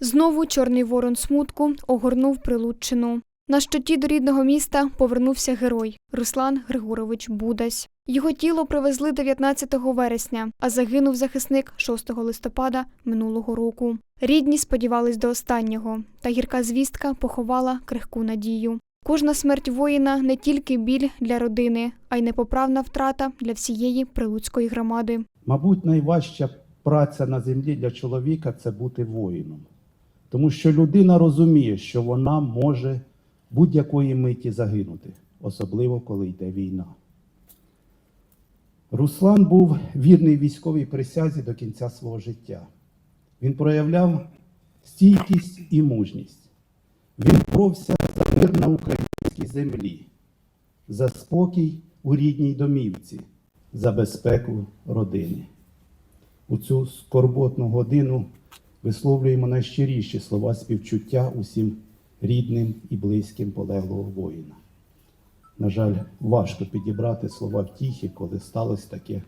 Знову чорний ворон смутку огорнув Прилуччину. На щоті до рідного міста повернувся герой Руслан Григорович Будась. Його тіло привезли 19 вересня, а загинув захисник 6 листопада минулого року. Рідні сподівались до останнього, та гірка звістка поховала крихку надію. Кожна смерть воїна не тільки біль для родини, а й непоправна втрата для всієї прилуцької громади. Мабуть, найважча праця на землі для чоловіка це бути воїном. Тому що людина розуміє, що вона може будь-якої миті загинути, особливо коли йде війна. Руслан був вірний військовій присязі до кінця свого життя. Він проявляв стійкість і мужність. Він боровся за мир на українській землі, за спокій у рідній домівці, за безпеку родини. У цю скорботну годину висловлюємо найщиріші слова співчуття усім рідним і близьким полеглого воїна. На жаль, важко підібрати слова втіхи, коли сталося таке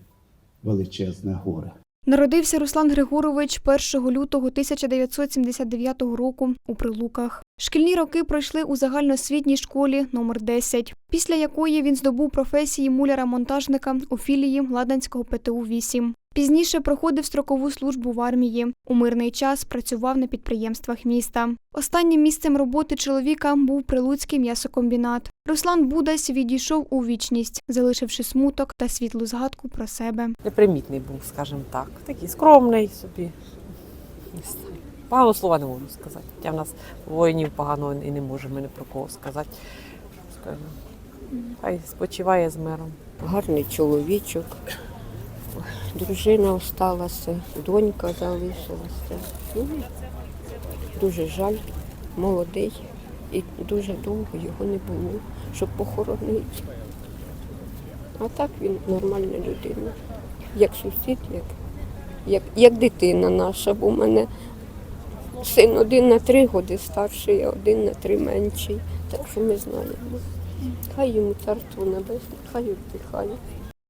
величезне горе. Народився Руслан Григорович 1 лютого 1979 року у Прилуках. Шкільні роки пройшли у загальноосвітній школі номер 10, після якої він здобув професії муляра-монтажника у філії Ладанського ПТУ-8. Пізніше проходив строкову службу в армії. У мирний час працював на підприємствах міста. Останнім місцем роботи чоловіка був Прилуцький м'ясокомбінат. Руслан Будась відійшов у вічність, залишивши смуток та світлу згадку про себе. непримітний був, скажімо так. Такий скромний собі. Не слова не можу сказати. Хоча в нас воїнів поганого і не можемо ні про кого сказати. Скажімо. Хай спочиває з миром. гарний чоловічок. Дружина осталася, донька залишилася. Ну, дуже жаль, молодий. І дуже довго його не було, щоб похоронити. А так він нормальна людина, як сусід, як, як, як дитина наша, бо в мене син один на три роки старший, а один на три менший. Так що ми знаємо. Хай йому царство небесне, хай віддихає.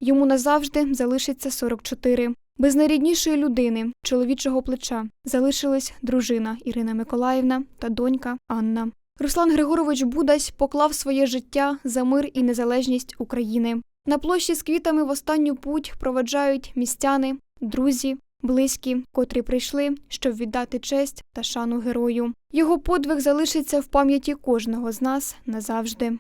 Йому назавжди залишиться 44. Без найріднішої людини, чоловічого плеча, залишились дружина Ірина Миколаївна та донька Анна. Руслан Григорович Будась поклав своє життя за мир і незалежність України. На площі з квітами в останню путь проведжають містяни, друзі, близькі, котрі прийшли, щоб віддати честь та шану герою. Його подвиг залишиться в пам'яті кожного з нас назавжди.